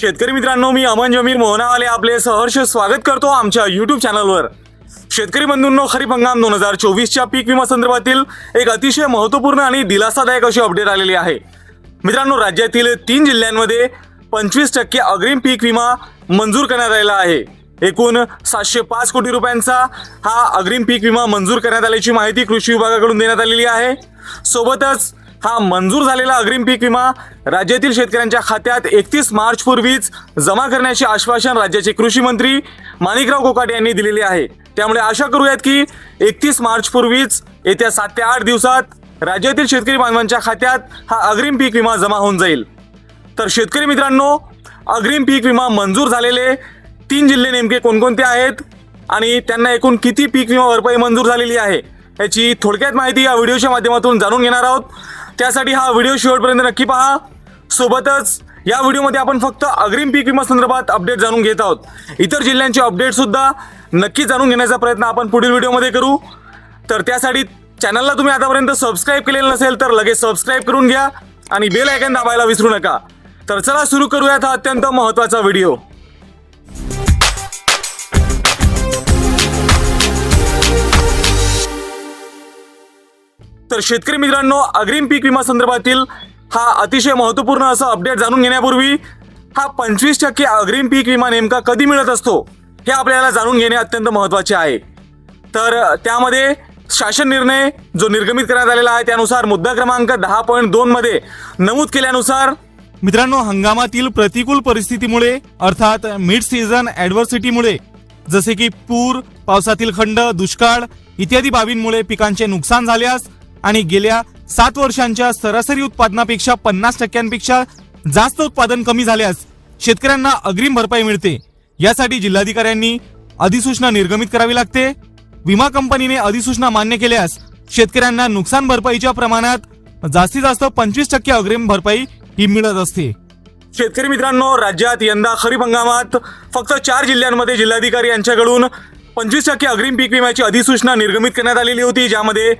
शेतकरी मित्रांनो मी अमन जमीर मोहनावाले आपले सहर्ष स्वागत करतो आमच्या यूट्यूब चॅनलवर शेतकरी बंधूंनो खरीप हंगाम दोन हजार चोवीसच्या पीक विमा संदर्भातील एक अतिशय महत्त्वपूर्ण आणि दिलासादायक अशी अपडेट आलेली आहे. मित्रांनो राज्यातील तीन जिल्ह्यांमध्ये पंचवीस टक्के अग्रिम पीक विमा मंजूर करण्यात आलेला आहे. एकूण सातशे पाच कोटी रुपयांचा हा अग्रिम पीक विमा मंजूर करण्यात आल्याची माहिती कृषी विभागाकडून देण्यात आलेली आहे. सोबतच हा मंजूर झालेला अग्रिम पीक विमा राज्यातील शेतकऱ्यांच्या खात्यात एकतीस मार्च पूर्वीच जमा करण्याचे आश्वासन राज्याचे कृषी मंत्री माणिकराव कोकाटे यांनी दिलेले आहे. त्यामुळे आशा करूयात की एकतीस मार्च पूर्वीच येत्या सात ते आठ दिवसात राज्यातील शेतकरी बांधवांच्या खात्यात हा अग्रिम पीक विमा जमा होऊन जाईल. तर शेतकरी मित्रांनो अग्रिम पीक विमा मंजूर झालेले तीन जिल्हे नेमके कोणकोणते आहेत आणि त्यांना एकूण किती पीक विमा भरपाई मंजूर झालेली आहे याची थोडक्यात माहिती या व्हिडिओच्या माध्यमातून जाणून घेणार आहोत. त्यासाठी हा व्हिडिओ शेवटपर्यंत नक्की पहा. सोबतच या व्हिडिओमध्ये आपण फक्त अग्रिम पीक विमा संदर्भात अपडेट जाणून घेत आहोत. इतर जिल्ह्यांचे अपडेट सुद्धा नक्की जाणून घेण्याचा प्रयत्न आपण पुढील व्हिडिओमध्ये करू. तर त्यासाठी चॅनलला तुम्ही आतापर्यंत सबस्क्राईब केलेलं नसेल तर लगेच सबस्क्राईब करून घ्या आणि बेल आयकन दाबायला विसरू नका. तर चला सुरू करूयात हा अत्यंत महत्त्वाचा व्हिडिओ. तर शेतकरी मित्रांनो अग्रिम पीक विमा संदर्भातील हा अतिशय महत्त्वपूर्ण असा अपडेट जाणून घेण्यापूर्वी हा पंचवीस टक्के अग्रिम पीक विमा नेमका कधी मिळत असतो हे आपल्याला जाणून घेणे अत्यंत महत्त्वाचे आहे. तर त्यामध्ये शासन निर्णय जो निर्गमित करण्यात आलेला आहे त्यानुसार मुद्दा क्रमांक दहा पॉईंट दोन मध्ये नमूद केल्यानुसार मित्रांनो हंगामातील प्रतिकूल परिस्थितीमुळे अर्थात मिड सीझन ऍडव्हर्सिटीमुळे जसे की पूर पावसातील खंड दुष्काळ इत्यादी बाबींमुळे पिकांचे नुकसान झाल्यास आणि गेल्या सात वर्षांच्या सरासरी उत्पादनापेक्षा पन्नास टक्क्यांपेक्षा जास्त उत्पादन कमी झाल्यास शेतकऱ्यांना अग्रिम भरपाई मिळते. यासाठी जिल्हाधिकाऱ्यांनी अधिसूचना निर्गमित करावी लागते. विमा कंपनीने अधिसूचना मान्य केल्यास शेतकऱ्यांना नुकसान भरपाईच्या प्रमाणात जास्तीत जास्त पंचवीस टक्के अग्रिम भरपाई ही मिळत असते. शेतकरी मित्रांनो राज्यात यंदा खरीप हंगामात फक्त चार जिल्ह्यांमध्ये जिल्हाधिकारी यांच्याकडून पंचवीस टक्के अग्रिम पीक विम्याची अधिसूचना निर्गमित करण्यात आलेली होती ज्यामध्ये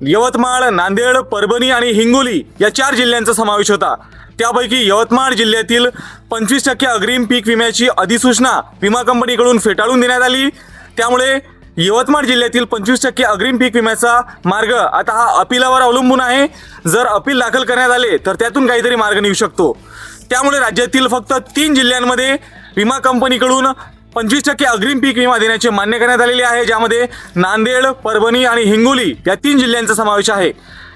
यवतमाळ नांदेड परभणी आणि हिंगोली या चार जिल्ह्यांचा समावेश होता. त्यापैकी यवतमाळ जिल्ह्यातील पंचवीस टक्के अग्रिम पीक विम्याची अधिसूचना विमा कंपनीकडून फेटाळून देण्यात आली. त्यामुळे यवतमाळ जिल्ह्यातील पंचवीस टक्के अग्रिम पीक विम्याचा मार्ग आता हा अपिलावर अवलंबून आहे. जर अपील दाखल करण्यात आले तर त्यातून काहीतरी मार्ग निघू शकतो. त्यामुळे राज्यातील फक्त तीन जिल्ह्यांमध्ये विमा कंपनीकडून पंचवीस टक्के अग्रिम पीक विमा देण्याचे मान्य करण्यात आलेले आहे ज्यामध्ये नांदेड परभणी आणि हिंगोली या तीन जिल्ह्यांचा समावेश आहे.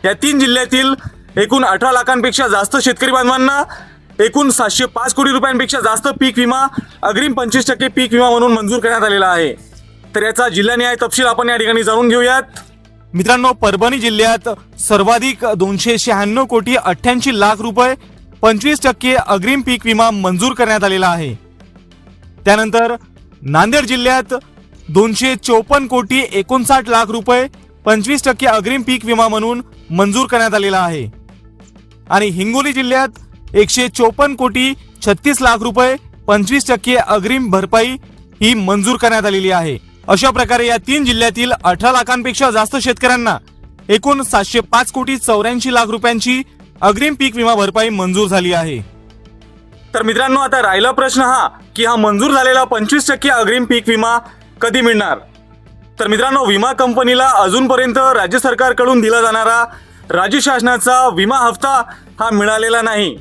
या तीन जिल्ह्यातील एकूण अठरा लाखांपेक्षा जास्त शेतकरी बांधवांना एकूण सातशे पाच कोटी रुपयांपेक्षा जास्त पीक विमा अग्रिम पंचवीस टक्के पीक विमा म्हणून मंजूर करण्यात आलेला आहे. तर याचा जिल्हा न्याय तपशील आपण या ठिकाणी जाणून घेऊयात. मित्रांनो परभणी जिल्ह्यात सर्वाधिक दोनशे शहाण्णव कोटी अठ्ठ्याऐंशी लाख रुपये पंचवीस टक्के अग्रिम पीक विमा मंजूर करण्यात आलेला आहे. त्यानंतर नांदेड जिल्ह्यात दोनशे चोपन्न कोटी एकोणसाठ लाख रुपये पंचवीस टक्के अग्रिम पीक विमा म्हणून मंजूर करण्यात आलेला आहे. आणि हिंगोली जिल्ह्यात एकशे चोपन्न कोटी छत्तीस लाख रुपये पंचवीस टक्के अग्रिम भरपाई ही मंजूर करण्यात आलेली आहे. अशा प्रकारे या तीन जिल्ह्यातील अठरा लाखांपेक्षा जास्त शेतकऱ्यांना एकूण सातशे पाच कोटी चौऱ्याऐंशी लाख रुपयांची अग्रिम पीक विमा भरपाई मंजूर झाली आहे. तर मित्रांनो आता राहिला प्रश्न हा की हा मंजूर झालेला पंचवीस टक्के अग्रिम पीक विमा कधी मिळणार? तर मित्रांनो विमा कंपनीला अजूनपर्यंत राज्य सरकारकडून दिला जाणारा राज्य शासनाचा विमा हप्ता हा मिळालेला नाही.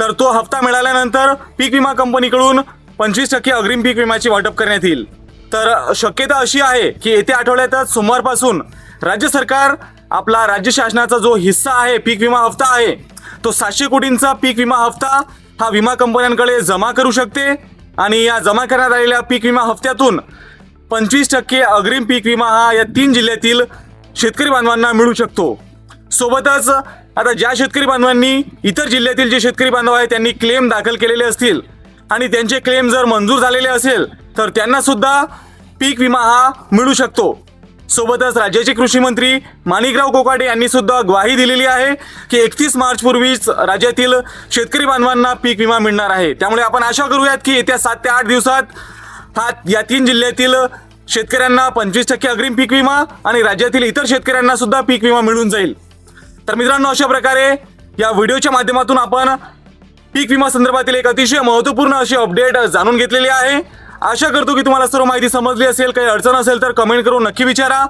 तर तो हप्ता मिळाल्यानंतर पीक विमा कंपनीकडून पंचवीस टक्के अग्रिम पीक विम्याची वाटप करण्यात येईल. तर शक्यता अशी आहे की येत्या आठवड्यातच सोमवारपासून राज्य सरकार आपला राज्य शासनाचा जो हिस्सा आहे पीक विमा हप्ता आहे तो सातशे कोटींचा पीक विमा हप्ता हा विमा कंपन्यांकडे जमा करू शकते? आणि या जमा करण्यात आलेल्या पीक विमा हप्त्यातून पंचवीस टक्के अग्रिम पीक विमा हा या तीन जिल्ह्यातील शेतकरी बांधवांना मिळू शकतो. सोबतच आता ज्या शेतकरी बांधवांनी इतर जिल्ह्यातील जे शेतकरी बांधव आहेत त्यांनी क्लेम दाखल केलेले असतील आणि त्यांचे क्लेम जर मंजूर झालेले असेल तर त्यांना सुद्धा पीक विमा हा मिळू शकतो. सोबतच राज्याचे कृषी मंत्री माणिकराव कोकाटे यांनी सुद्धा ग्वाही दिलेली आहे की एकतीस मार्च पूर्वीच राज्यातील शेतकरी बांधवांना पीक विमा मिळणार आहे. त्यामुळे आपण आशा करूयात की येत्या सात ते आठ दिवसात हा या तीन जिल्ह्यातील शेतकऱ्यांना पंचवीस टक्के अग्रिम पीक विमा आणि राज्यातील इतर शेतकऱ्यांना सुद्धा पीक विमा मिळून जाईल. तर मित्रांनो अशा प्रकारे या व्हिडिओच्या माध्यमातून आपण पीक विमा संदर्भातील एक अतिशय महत्त्वपूर्ण अशी अपडेट जाणून घेतलेली आहे. आशा करतो की तुम्हाला सर्व माहिती समजली असेल काही अडचण असेल तर कमेंट करून नक्की विचारा.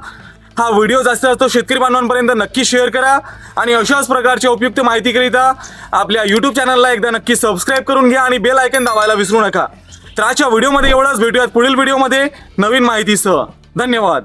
हा व्हिडिओ जास्त जास्त शेतकरी बांधवांपर्यंत नक्की शेअर करा आणि अशाच प्रकारच्या उपयुक्त माहितीकरिता आपल्या यूट्यूब चॅनलला एकदा नक्की सबस्क्राईब करून घ्या आणि बेल आयकन दाबायला विसरू नका. तर आजच्या व्हिडिओमध्ये एवढंच. भेटूयात पुढील व्हिडिओमध्ये. नवीन माहितीसह. धन्यवाद.